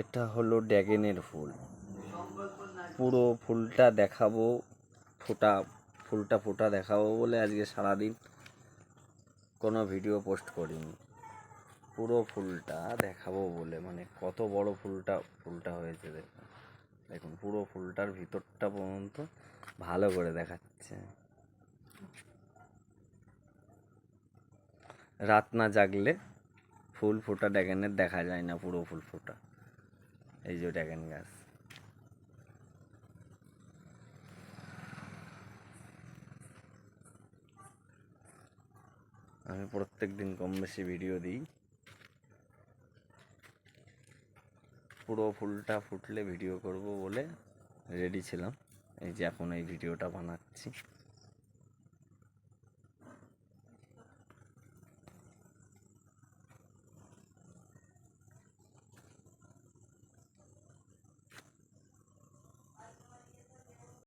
এটা হলো ড্যাগেনের ফুল। পুরো ফুলটা দেখাবো, ফোটা, ফুলটা ফোটা দেখাবো বলে আজকে সারাদিন কোনো ভিডিও পোস্ট করিনি। পুরো ফুলটা দেখাবো বলে মানে কত বড় ফুলটা ফুলটা হয়েছে দেখুন দেখুন, পুরো ফুলটার ভিতরটা পর্যন্ত ভালো করে দেখাচ্ছে। রাত না জাগলে ফুল ফোটা ড্যাগেনের দেখা যায় না, পুরো ফুল ফোটা। এই যে ড্যাগন গাছ। আমি প্রত্যেক দিন কম বেশি ভিডিও দিই। পুরো ফুলটা ফুটলে ভিডিও করব বলে রেডি ছিলাম। এই যে এখন এই ভিডিওটা বানাচ্ছি।